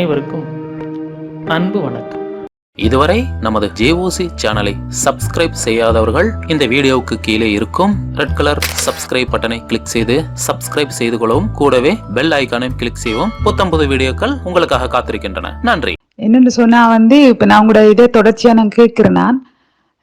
அனைவருக்கும் அன்பு வணக்கம். இதுவரை நமது ஜேஓசி சேனலை சப்ஸ்கிரைப் செய்யாதவர்கள் இந்த வீடியோவுக்கு கீழே இருக்கும் ரெட் கலர் சப்ஸ்கிரைப் பட்டனை கிளிக் செய்து சப்ஸ்கிரைப் செய்து கொள்ளவும் கூடவே பெல் ஐகானையும் கிளிக் செய்யவும் புத்தம்புது வீடியோக்கள் உங்களுக்காக காத்திருக்கின்றன. நன்றி. என்னென்னு சொன்னா வந்து இப்போ நான் உங்களோட இதை தொடர்ச்சியாக நான் கேட்குறேன் நான்.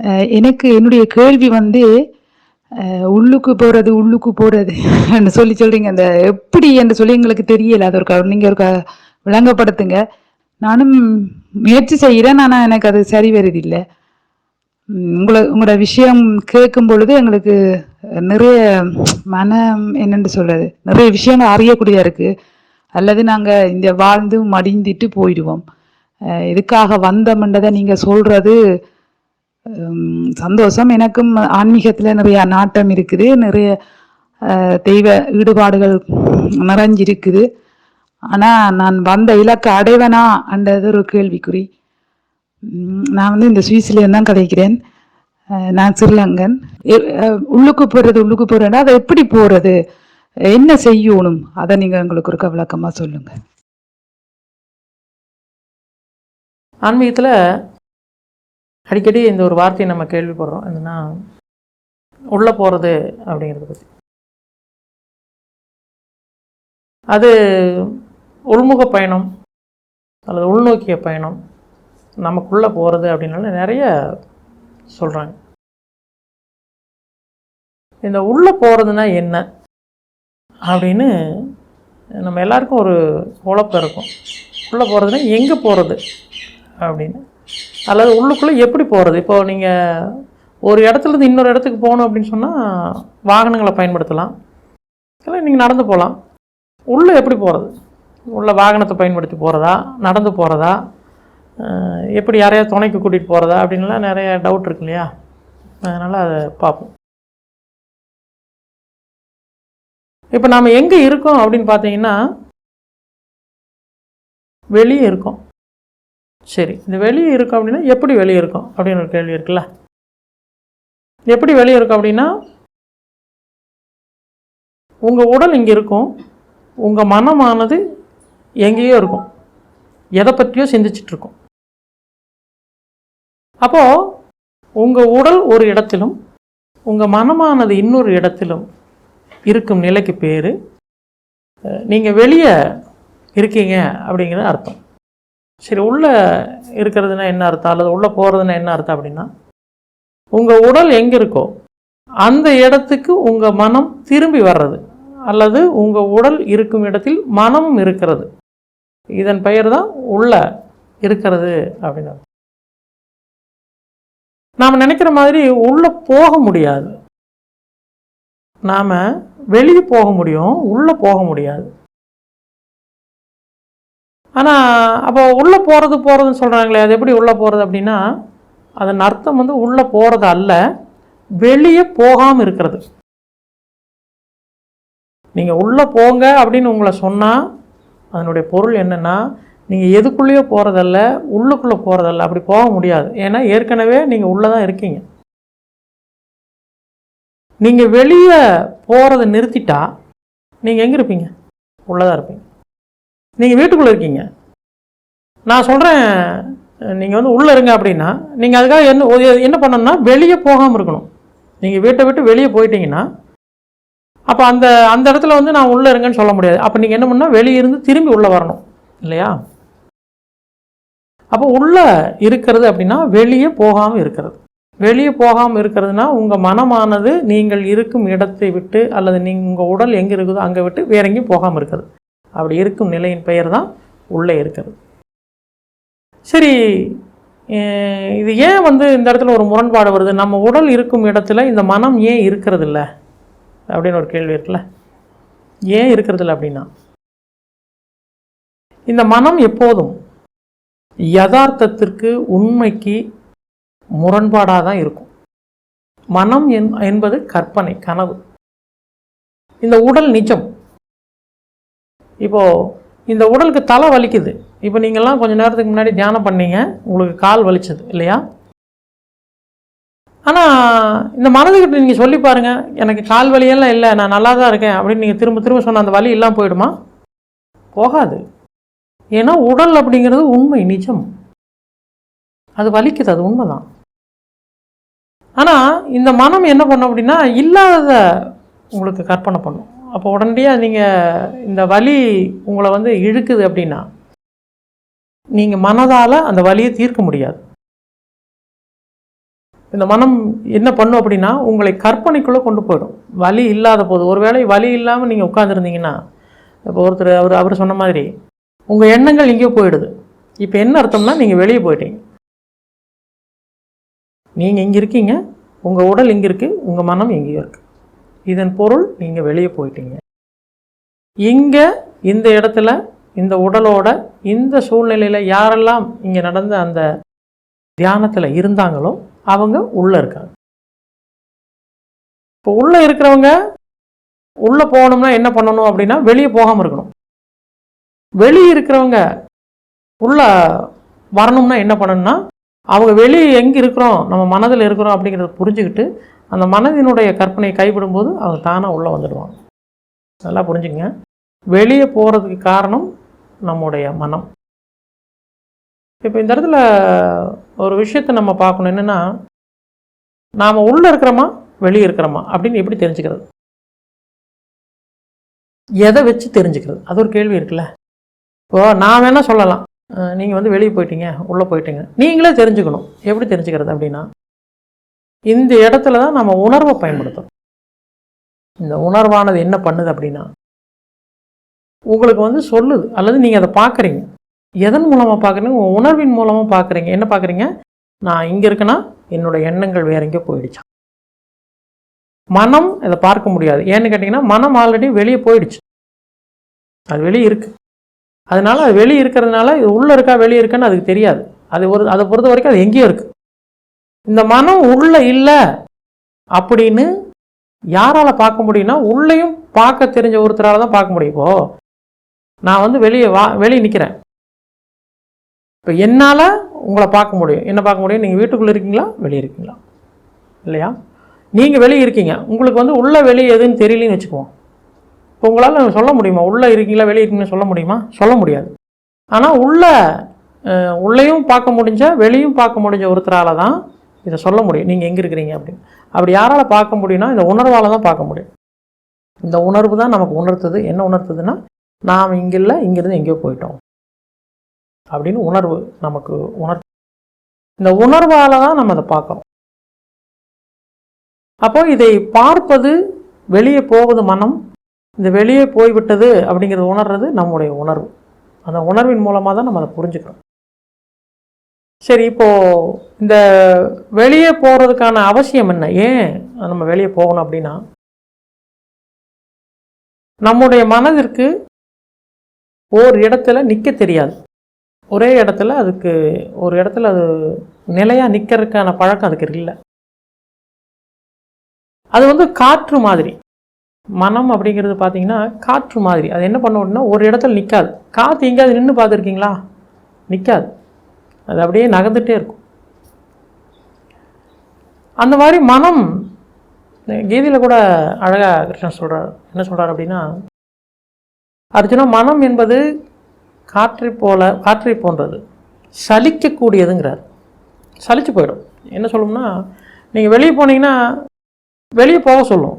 அஹ் எனக்கு என்னுடைய கேள்வி வந்து உள்ளுக்கு போகிறது உள்ளுக்கு போகிறது சொல்லி சொல்றீங்க. அந்த எப்படி என்று சொல்லி எங்களுக்கு தெரியல. அது ஒரு நீங்கள் ஒரு விளங்கப்படுத்துங்க. நானும் முயற்சி செய்கிறேன் ஆனால் எனக்கு அது சரி வருதில்லை. உங்களை உங்களோட விஷயம் கேட்கும் பொழுது எங்களுக்கு நிறைய மனம் என்னென்னு சொல்கிறது நிறைய விஷயங்கள் அறியக்கூடியதாக இருக்குது அல்லது நாங்கள் இந்த வாழ்ந்து மடிந்திட்டு போயிடுவோம். எதுக்காக இதுக்காக வந்தோம்ன்றதை நீங்கள் சொல்கிறது சந்தோஷம். எனக்கும் ஆன்மீகத்தில் நிறைய நாட்டம் இருக்குது நிறைய தெய்வ ஈடுபாடுகள் நிறைஞ்சிருக்குது. ஆனால் நான் வந்த இலக்கை அடைவனா? என்றது ஒரு கேள்விக்குறி. நான் வந்து இந்த சுவிஸ்லேருந்து தான் கதைக்கிறேன். நான் ஸ்ரீலங்கன் எ- உள்ளுக்கு போகிறது உள்ளுக்கு போகிறேன்னா அதை எப்படி போகிறது என்ன செய்யணும்? அதை நீங்கள் எங்களுக்கு ஒரு விளக்கமாக சொல்லுங்கள் ஆன்மீகத்தில் அடிக்கடி இந்த ஒரு வார்த்தையை நம்ம கேள்விப்படுறோம். என்னன்னா உள்ளே போகிறது அப்படிங்கிறத பற்றி அது உள்முக பயணம் அல்லது உள்நோக்கிய பயணம் நமக்குள்ளே போகிறது அப்படின்னால நிறைய சொல்கிறாங்க இந்த உள்ளே போகிறதுனா என்ன அப்படின்னு நம்ம எல்லாருக்கும் ஒரு குழப்பம் இருக்கும். உள்ளே போகிறதுனா எங்கே போகிறது அப்படின்னு. அல்லது உள்ளுக்குள்ளே எப்படி போகிறது இப்போ நீங்கள் ஒரு இடத்துலேருந்து இன்னொரு இடத்துக்கு போகணும் அப்படின்னு சொன்னால் வாகனங்களை பயன்படுத்தலாம். இல்லை நீங்கள் நடந்து போகலாம். உள்ளே எப்படி போகிறது உள்ள வாகனத்தை பயன்படுத்தி போகிறதா நடந்து போகிறதா எப்படி யாரையா துணைக்கு கூட்டிகிட்டு போகிறதா அப்படின்லாம் நிறைய டவுட் இருக்கு இல்லையா? அதனால் அதை பார்ப்போம். இப்போ நாம் எங்கே இருக்கோம் அப்படின்னு பார்த்தீங்கன்னா வெளியே இருக்கோம். சரி இந்த வெளியே இருக்கோம் அப்படின்னா எப்படி வெளியே இருக்கோம்? அப்படின்னு ஒரு கேள்வி இருக்குல்ல? எப்படி வெளியே இருக்கும் அப்படின்னா உங்கள் உடல் இங்கே இருக்கும் உங்கள் மனமானது எங்கேயோ இருக்கும். எதை பற்றியோ சிந்திச்சிட்டு இருக்கும் அப்போது உங்கள் உடல் ஒரு இடத்திலும் உங்கள் மனமானது இன்னொரு இடத்திலும் இருக்கும் நிலைக்கு பேர் நீங்கள் வெளியே இருக்கீங்க அப்படிங்கிறது அர்த்தம். சரி உள்ளே இருக்கிறதுனா என்ன அர்த்தம்? அல்லது உள்ளே போகிறதுனா என்ன அர்த்தம் அப்படின்னா உங்கள் உடல் எங்கே இருக்கோ அந்த இடத்துக்கு உங்கள் மனம் திரும்பி வர்றது. அல்லது உங்கள் உடல் இருக்கும் இடத்தில் மனமும் இருக்கிறது. இதன் பெயர் தான் உள்ள இருக்கிறது அப்படின்னு நாம் நினைக்கிற மாதிரி உள்ளே போக முடியாது. நாம் வெளியே போக முடியும் உள்ளே போக முடியாது. ஆனால் அப்போ உள்ளே போகிறது போகிறதுன்னு சொல்கிறாங்களே அது எப்படி உள்ளே போகிறது அப்படின்னா அதன் அர்த்தம் வந்து உள்ளே போகிறது அல்ல வெளியே போகாமல் இருக்கிறது. நீங்கள் உள்ளே போங்க அப்படின்னு உங்களை சொன்னால் அதனுடைய பொருள் என்னென்னா நீங்கள் எதுக்குள்ளேயோ போகிறதல்ல உள்ளுக்குள்ளே போகிறதல்ல அப்படி போக முடியாது. ஏன்னா ஏற்கனவே நீங்கள் உள்ளே தான் இருக்கீங்க. நீங்கள் வெளியே போகிறத நிறுத்திட்டா நீங்கள் எங்கே இருப்பீங்க? உள்ளே தான் இருப்பீங்க. நீங்கள் வீட்டுக்குள்ளே இருக்கீங்க. நான் சொல்கிறேன் நீங்கள் வந்து உள்ளே இருங்க அப்படின்னா நீங்கள் அதுக்காக என்ன ஒரு- என்ன பண்ணணும்னா வெளியே போகாமல் இருக்கணும். நீங்கள் வீட்டை விட்டு வெளியே போயிட்டீங்கன்னா அப்போ அந்த அந்த இடத்துல வந்து நான் உள்ளே இருங்கன்னு சொல்ல முடியாது. அப்போ நீங்கள் என்ன பண்ணால் வெளியே இருந்து திரும்பி உள்ளே வரணும். இல்லையா? அப்போ உள்ளே இருக்கிறது அப்படின்னா வெளியே போகாமல் இருக்கிறது. வெளியே போகாமல் இருக்கிறதுனா உங்கள் மனமானது நீங்கள் இருக்கும் இடத்தை விட்டு அல்லது நீங்கள் உங்கள் உடல் எங்கே இருக்குதோ அங்கே விட்டு வேற எங்கேயும் போகாமல் இருக்கிறது. அப்படி இருக்கும் நிலையின் பெயர் தான் உள்ளே இருக்கிறது. சரி இது ஏன் வந்து இந்த இடத்துல ஒரு முரண்பாடு வருது? நம்ம உடல் இருக்கும் இடத்துல இந்த மனம் ஏன் இருக்கிறது இல்லை அப்படின்னு ஒரு கேள்வி இருக்குல்ல? ஏன் இருக்கிறது இல்லை அப்படின்னா? இந்த மனம் எப்போதும் யதார்த்தத்திற்கு உண்மைக்கு முரண்பாடாக தான் இருக்கும். மனம் என்- என்பது கற்பனை கனவு. இந்த உடல் நிஜம். இப்போது இந்த உடலுக்கு தலை வலிக்குது. இப்போ நீங்கள்லாம் கொஞ்சம் நேரத்துக்கு முன்னாடி தியானம் பண்ணீங்க. உங்களுக்கு கால் வலிச்சது இல்லையா? ஆனால் இந்த மனதுக்கிட்ட நீங்கள் சொல்லி பாருங்கள் எனக்கு கால் வலியெல்லாம் இல்லை நான் நல்லா தான் இருக்கேன் அப்படின்னு நீங்கள் திரும்ப திரும்ப சொன்ன அந்த வலி எல்லாம் போயிடுமா? போகாது. ஏன்னா உடல் அப்படிங்கிறது உண்மை நிஜம். அது வலிக்குது அது உண்மைதான். ஆனால் இந்த மனம் என்ன பண்ணும் அப்படின்னா இல்லாதத உங்களுக்கு கற்பனை பண்ணும். அப்போ உடனடியாக நீங்கள் இந்த வலி உங்களை வந்து இழுக்குது அப்படின்னா நீங்கள் மனதால் அந்த வலியை தீர்க்க முடியாது. இந்த மனம் என்ன பண்ணும் அப்படின்னா உங்களை கற்பனைக்குள்ளே கொண்டு போயிடும். வலி இல்லாத போது ஒருவேளை வலி இல்லாமல் நீங்கள் உட்காந்துருந்தீங்கன்னா இப்போ ஒருத்தர் அவர் அவர் சொன்ன மாதிரி உங்கள் எண்ணங்கள் இங்கேயோ போயிடுது. இப்போ என்ன அர்த்தம்னா நீங்கள் வெளியே போயிட்டீங்க. நீங்கள் இங்கே இருக்கீங்க உங்கள் உடல் இங்கே இருக்குது உங்கள் மனம் எங்கேயோ இருக்குது இதன் பொருள் நீங்கள் வெளியே போயிட்டீங்க. இங்கே இந்த இடத்துல இந்த உடலோட இந்த சூழ்நிலையில் யாரெல்லாம் இங்கே நடந்த அந்த தியானத்தில் இருந்தாங்களோ அவங்க உள்ளே இருக்காங்க. இப்போ உள்ளே இருக்கிறவங்க உள்ளே போகணும்னா என்ன பண்ணணும் அப்படின்னா வெளியே போகாமல் இருக்கணும். வெளியே இருக்கிறவங்க உள்ள வரணும்னா என்ன பண்ணணும்னா அவங்க வெளியே எங்கே இருக்கிறோம் நம்ம மனதில் இருக்கிறோம் அப்படிங்கிறத புரிஞ்சுக்கிட்டு அந்த மனதினுடைய கற்பனையை கைவிடும்போது அவங்க தானாக உள்ளே வந்துடுவாங்க. நல்லா புரிஞ்சுங்க வெளியே போகிறதுக்கு காரணம் நம்முடைய மனம். இப்போ இந்த இடத்துல ஒரு விஷயத்தை நம்ம பார்க்கணும். என்னென்னா நாம் உள்ளே இருக்கிறோமா வெளியே இருக்கிறோமா அப்படின்னு எப்படி தெரிஞ்சுக்கிறது? எதை வச்சு தெரிஞ்சுக்கிறது? அது ஒரு கேள்வி இருக்குல்ல. இப்போ நான் வேணால் சொல்லலாம். நீங்கள் வந்து வெளியே போயிட்டீங்க உள்ளே போயிட்டீங்க. நீங்களே தெரிஞ்சுக்கணும். எப்படி தெரிஞ்சுக்கிறது அப்படின்னா இந்த இடத்துல தான் நம்ம உணர்வை பயன்படுத்தும் இந்த உணர்வானது என்ன பண்ணுது அப்படின்னா உங்களுக்கு வந்து சொல்லுது அல்லது நீங்கள் அதை பார்க்குறீங்க. எதன் மூலமாக பார்க்குறீங்க? உங்கள் உணர்வின் மூலமாக பார்க்குறீங்க. என்ன பார்க்குறீங்க? நான் இங்கே இருக்கேன்னா என்னோடய எண்ணங்கள் வேற எங்கேயோ போயிடுச்சு. மனம் இதை பார்க்க முடியாது. ஏன்னு கேட்டிங்கன்னா மனம் ஆல்ரெடி வெளியே போயிடுச்சு. அது வெளியே இருக்குது அதனால் அது வெளியே இருக்கிறதுனால இது உள்ளே இருக்கா வெளியே இருக்கான்னு அதுக்கு தெரியாது. அது ஒரு அதை பொறுத்த வரைக்கும் அது எங்கேயோ இருக்குது இந்த மனம் உள்ளே இல்லை அப்படின்னு யாரால் பார்க்க முடியும்னா உள்ளேயும் பார்க்க தெரிஞ்ச ஒருத்தரால் தான் பார்க்க முடியும். இப்போது நான் வந்து வெளியே வா வெளியே நிற்கிறேன் இப்போ என்னால் உங்களை பார்க்க முடியும். என்ன பார்க்க முடியும்? நீங்கள் வீட்டுக்குள்ளே இருக்கீங்களா? வெளியே இருக்கீங்களா? இல்லையா? நீங்கள் வெளியே இருக்கீங்க. உங்களுக்கு வந்து உள்ளே வெளியே எதுன்னு தெரியலன்னு வச்சுக்குவோம். இப்போ உங்களால் சொல்ல முடியுமா? உள்ளே இருக்கீங்களா? வெளியே இருக்கீங்கன்னு சொல்ல முடியுமா? சொல்ல முடியாது. ஆனால் உள்ள உள்ளேயும் பார்க்க முடிஞ்ச வெளியும் பார்க்க முடிஞ்ச ஒருத்தரால் தான் இதை சொல்ல முடியும். நீங்கள் எங்கே இருக்கிறீங்க அப்படின்னு. அப்படி யாரால் பார்க்க முடியும்னா இந்த உணர்வால் தான் பார்க்க முடியும். இந்த உணர்வு தான் நமக்கு உணர்த்துது. என்ன உணர்த்துதுன்னா நாம் இங்கே இல்லை இங்கேருந்து எங்கேயோ போயிட்டோம். அப்படின்னு உணர்வு நமக்கு உணர் இந்த உணர்வால் தான் நம்ம அதை பார்க்குறோம். அப்போ இதை பார்ப்பது வெளியே போவது மனம் இந்த வெளியே போய்விட்டது அப்படிங்கிறது உணர்றது நம்முடைய உணர்வு. அந்த உணர்வின் மூலமாக தான் நம்ம அதை புரிஞ்சுக்கிறோம். சரி இப்போது இந்த வெளியே போகிறதுக்கான அவசியம் என்ன? ஏன் நம்ம வெளியே போகணும் அப்படின்னா நம்முடைய மனதிற்கு ஓர் இடத்துல நிற்க தெரியாது. ஒரே இடத்துல அதுக்கு ஒரு இடத்துல அது நிலையாக நிற்கிறதுக்கான பழக்கம் அதுக்கு இல்லை. அது வந்து காற்று மாதிரி. மனம் அப்படிங்கிறது பார்த்தீங்கன்னா காற்று மாதிரி. அது என்ன பண்ண அப்படின்னா ஒரு இடத்துல நிற்காது காற்று எங்கேயாவது நின்று பார்த்துருக்கீங்களா நிற்காது அது அப்படியே நகர்ந்துட்டே இருக்கும். அந்த மாதிரி மனம் கீதையில் கூட அழகாக கிருஷ்ணன் சொல்கிறார் என்ன சொல்கிறார் அப்படின்னா அர்ஜுனா மனம் என்பது காற்றை போல காற்றை போன்றது. சலிக்கக்கூடியதுங்கிறார். சலிச்சு போயிடும். என்ன சொல்லணும்னா நீங்கள் வெளியே போனீங்கன்னா வெளியே போக சொல்லும்.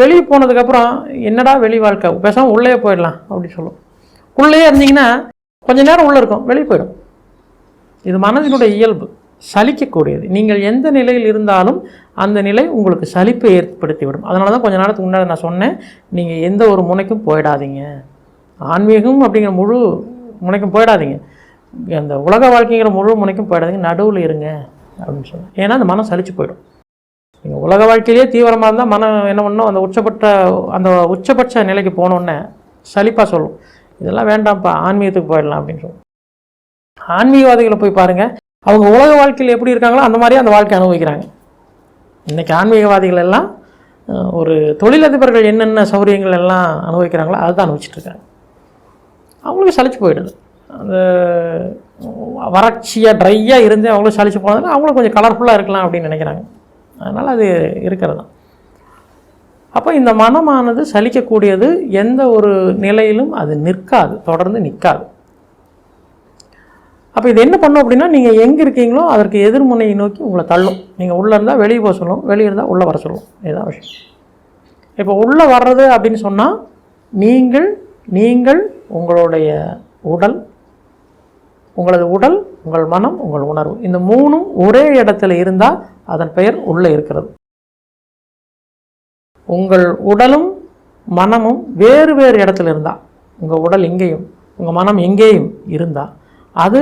வெளியே போனதுக்கப்புறம் என்னடா வெளி வாழ்க்கை? பேசாமல் உள்ளே போயிடலாம் அப்படின்னு சொல்லும். உள்ளே இருந்தீங்கன்னா கொஞ்ச நேரம் உள்ளே இருக்கும் வெளியே போயிடும். இது மனதினுடைய இயல்பு. சலிக்கக்கூடியது. நீங்கள் எந்த நிலையில் இருந்தாலும் அந்த நிலை உங்களுக்கு சலிப்பை ஏற்படுத்திவிடும். அதனால தான் கொஞ்ச நேரத்துக்கு முன்னாடி நான் சொன்னேன் நீங்கள் எந்த ஒரு முனைக்கும் போயிடாதீங்க. ஆன்மீகம் அப்படிங்கிற முழு முனைக்கும் போயிடாதீங்க. அந்த உலக வாழ்க்கைங்கிற முழு முனைக்கும் போயிடாதீங்க. நடுவில் இருங்க அப்படின்னு சொன்னேன் ஏன்னா அந்த மனம் சலிச்சு போயிடும். நீங்கள் உலக வாழ்க்கையிலேயே தீவிரமாக இருந்தால் மனம் என்ன பண்ணணும் அந்த உச்சப்பட்ட அந்த உச்சபட்ச நிலைக்கு போனோன்னே சலிப்பாக சொல்லும். இதெல்லாம் வேண்டாம்ப்பா ஆன்மீகத்துக்கு போயிடலாம் அப்படின்னு சொல்லுவோம் ஆன்மீகவாதிகளை போய் பாருங்கள் அவங்க உலக வாழ்க்கையில் எப்படி இருக்காங்களோ அந்த மாதிரியே அந்த வாழ்க்கை அனுபவிக்கிறாங்க. இன்றைக்கி ஆன்மீகவாதிகள் எல்லாம் ஒரு தொழிலதிபர்கள் என்னென்ன சௌகரியங்கள் எல்லாம் அனுபவிக்கிறாங்களோ அதுதான் அனுபவிச்சுட்டு இருக்காங்க. அவங்களுக்கு சளிச்சு போயிடுது. அந்த வறட்சியாக ட்ரையாக இருந்து அவங்களும் சளிச்சு போனதுனால அவங்களும் கொஞ்சம் கலர்ஃபுல்லாக இருக்கலாம் அப்படின்னு நினைக்கிறாங்க. அதனால் அது இருக்கிறது தான். அப்போ இந்த மனமானது சலிக்கக்கூடியது எந்த ஒரு நிலையிலும் அது நிற்காது தொடர்ந்து நிற்காது. அப்போ இது என்ன பண்ணும் அப்படின்னா நீங்கள் எங்கே இருக்கீங்களோ அதற்கு எதிர்முனையை நோக்கி உங்களை தள்ளும். நீங்கள் உள்ளே இருந்தால் வெளியே போக சொல்லும் வெளியே இருந்தால் உள்ளே வர சொல்லும். இதுதான் விஷயம். இப்போ உள்ளே வர்றது அப்படின்னு சொன்னால் நீங்கள் நீங்கள் உங்களுடைய உடல் உங்களது உடல் உங்கள் மனம் உங்கள் உணர்வு. இந்த மூணும் ஒரே இடத்துல இருந்தால் அதன் பெயர் உள்ளே இருக்கிறது. உங்கள் உடலும் மனமும் வேறு வேறு இடத்துல இருந்தால் உங்கள் உடல் இங்கேயும் உங்கள் மனம் எங்கேயும் இருந்தால் அது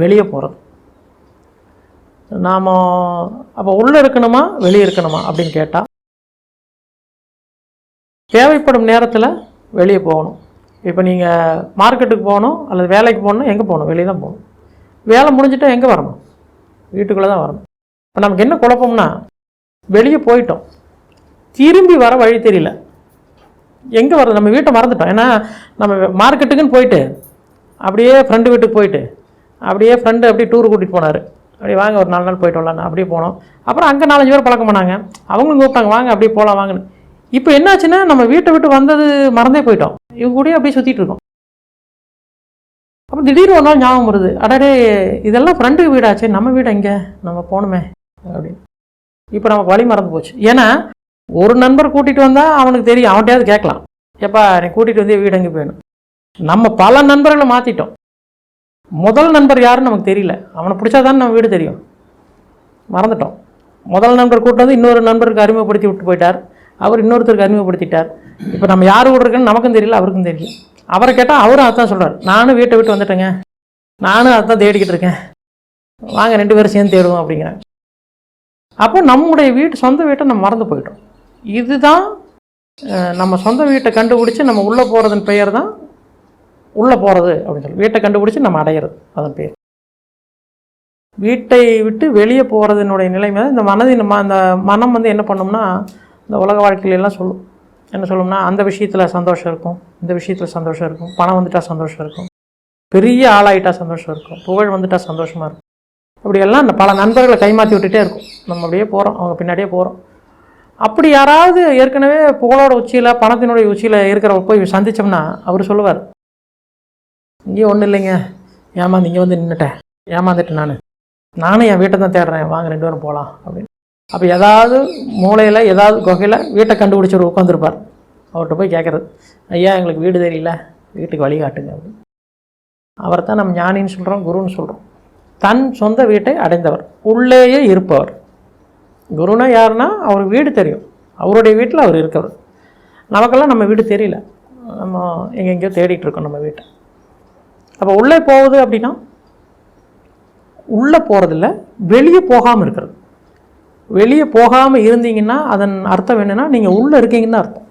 வெளியே போகிறது நாம் அப்போ உள்ளே இருக்கணுமா வெளியே இருக்கணுமா அப்படின்னு கேட்டால் தேவைப்படும் நேரத்தில் வெளியே போகணும். இப்போ நீங்கள் மார்க்கெட்டுக்கு போகணும் அல்லது வேலைக்கு போகணும் எங்கே போகணும்? வெளியே தான் போகணும். வேலை முடிஞ்சிட்டா எங்கே வரணும்? வீட்டுக்குள்ளே தான் வரணும். இப்போ நமக்கு என்ன குழப்பம்னா வெளியே போயிட்டோம். திரும்பி வர வழி தெரியல. எங்கே வர்றது நம்ம வீட்டை மறந்துட்டோம். ஏன்னா நம்ம மார்க்கெட்டுக்குன்னு போயிட்டு அப்படியே ஃப்ரெண்டு வீட்டுக்கு போயிட்டு அப்படியே ஃப்ரெண்டு அப்படியே டூர் கூட்டிகிட்டு போனார். அப்படியே வாங்க ஒரு நாலு நாள் போயிட்டு வரலான்னு அப்படியே போனோம். அப்புறம் அங்கே நாலஞ்சு பேர் பழக்கம் பண்ணாங்க. அவங்களும் கூப்பிட்டாங்க வாங்க அப்படியே போகலாம் வாங்கன்னு. இப்போ என்னாச்சுன்னா நம்ம வீட்டை விட்டு வந்தது மறந்தே போயிட்டோம். இவங்க கூட அப்படியே சுற்றிட்டு இருக்கோம். அப்புறம் திடீர்னு ஒரு நாள் ஞாபகம் வருது. அடடே இதெல்லாம் ஃப்ரெண்டு வீடாச்சே நம்ம வீடு எங்கே? நம்ம போகணுமே அப்படின்னு. இப்போ நமக்கு வழி மறந்து போச்சு. ஏன்னா ஒரு நண்பர் கூட்டிகிட்டு வந்தால் அவனுக்கு தெரியும் அவன்கிட்டயாவது கேட்கலாம். ஏப்பா நீ கூட்டிகிட்டு வந்து வீடு எங்கே போயணும் நம்ம பல நண்பர்களை மாற்றிட்டோம் முதல் நண்பர் யாருன்னு நமக்கு தெரியல. அவனை பிடிச்சாதான் நம்ம வீடு தெரியும். மறந்துட்டோம். முதல் நண்பர் கூட்டு வந்து இன்னொரு நண்பருக்கு அறிமுகப்படுத்தி விட்டு போயிட்டார். அவர் இன்னொருத்தருக்கு அறிமுகப்படுத்திட்டார். இப்போ நம்ம யார் வீடு இருக்குன்னு நமக்கும் தெரியல அவருக்கும் தெரியல. அவரை கேட்டால் அவரும் அதான் சொல்கிறார் நானும் வீட்டை விட்டு வந்துட்டேங்க. நானும் அதான் தேடிக்கிட்டு இருக்கேன். வாங்க ரெண்டு பேரும் சேர்ந்து தேடுவோம் அப்படிங்கிறேன் அப்போ நம்முடைய வீட்டு சொந்த வீட்டை நம்ம மறந்து போயிட்டோம். இதுதான் நம்ம சொந்த வீட்டை கண்டுபிடிச்சி நம்ம உள்ளே போகிறதன் பெயர் தான் உள்ளே போகிறது அப்படின்னு சொல்லி. வீட்டை கண்டுபிடிச்சி நம்ம அடையிறது அதன் பேர். வீட்டை விட்டு வெளியே போகிறதுனுடைய நிலைமை இந்த மனதின் ம அந்த மனம் வந்து என்ன பண்ணும்னா இந்த உலக வாழ்க்கையில எல்லாம் சொல்லும். என்ன சொல்லும்னா அந்த விஷயத்தில் சந்தோஷம் இருக்கும் இந்த விஷயத்தில் சந்தோஷம் இருக்கும் பணம் வந்துட்டால் சந்தோஷம் இருக்கும் பெரிய ஆளாயிட்டா சந்தோஷம் இருக்கும் புகழ் வந்துட்டால் சந்தோஷமாக இருக்கும். அப்படியெல்லாம் இந்த பல நண்பர்களை கைமாற்றி விட்டுட்டே இருக்கும். நம்ம அப்படியே போகிறோம் அவங்க பின்னாடியே போகிறோம் அப்படி யாராவது ஏற்கனவே புகழோட உச்சியில் பணத்தினுடைய உச்சியில் இருக்கிறவ போய் சந்திச்சோம்னா அவர் சொல்லுவார் இங்கேயும் ஒன்றும் இல்லைங்க ஏமாந்து இங்கே வந்து நின்றுட்டேன் ஏமாந்துட்டேன் நான். நானும் என் வீட்டை தான் தேடுறேன் வாங்க ரெண்டு பேரும் போகலாம் அப்படின்னு. அப்போ ஏதாவது மூலையில் ஏதாவது குகையில் வீட்டை கண்டுபிடிச்சவர் உட்காந்துருப்பார் அவர்கிட்ட போய் கேட்குறது ஐயா எங்களுக்கு வீடு தெரியல வீட்டுக்கு வழி காட்டுங்க. அப்படின்னு அவரை தான் நம்ம ஞானின்னு சொல்கிறோம் குருன்னு சொல்கிறோம் தன் சொந்த வீட்டை அடைந்தவர் உள்ளேயே இருப்பவர். குருனா யாருன்னா அவர் வீடு தெரியும். அவருடைய வீட்டில் அவர் இருக்கவர். நமக்கெல்லாம் நம்ம வீடு தெரியல. நம்ம எங்கெங்கேயோ தேடிட்டு இருக்கோம் நம்ம வீட்டை. அப்போ உள்ளே போகுது அப்படின்னா உள்ளே போகிறதில்ல வெளியே போகாமல் இருக்கிறது. வெளியே போகாமல் இருந்தீங்கன்னா அதன் அர்த்தம் என்னென்னா நீங்கள் உள்ளே இருக்கீங்கன்னு அர்த்தம்.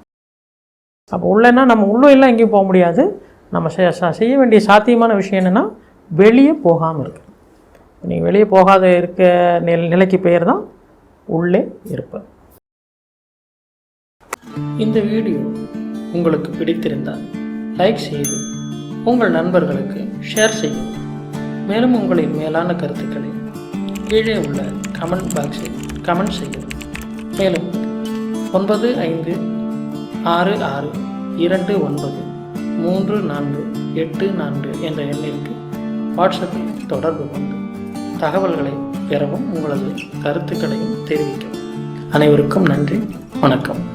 அப்போ உள்ளேன்னா நம்ம உள்ளே எல்லாம் எங்கேயும் போக முடியாது. நம்ம செய்ய வேண்டிய சாத்தியமான விஷயம் என்னென்னா வெளியே போகாமல் இருக்கு. நீங்கள் வெளியே போகாத இருக்க நில நிலைக்கு பெயர் தான் உள்ளே இருப்பது. இந்த வீடியோ உங்களுக்கு பிடித்திருந்தால் லைக் செய்து உங்கள் நண்பர்களுக்கு ஷேர் செய்யும் மேலும் உங்களின் மேலான கருத்துக்களை கீழே உள்ள கமெண்ட் பாக்ஸில் கமெண்ட் செய்யவும் மேலும் ஒன்பது ஐந்து ஆறு ஆறு இரண்டு ஒன்பது மூன்று நான்கு எட்டு நான்கு என்ற எண்ணிற்கு வாட்ஸ்அப்பில் தொடர்பு கொண்டு தகவல்களை பெறவும் உங்களது கருத்துக்களையும் தெரிவிக்கவும். அனைவருக்கும் நன்றி வணக்கம்.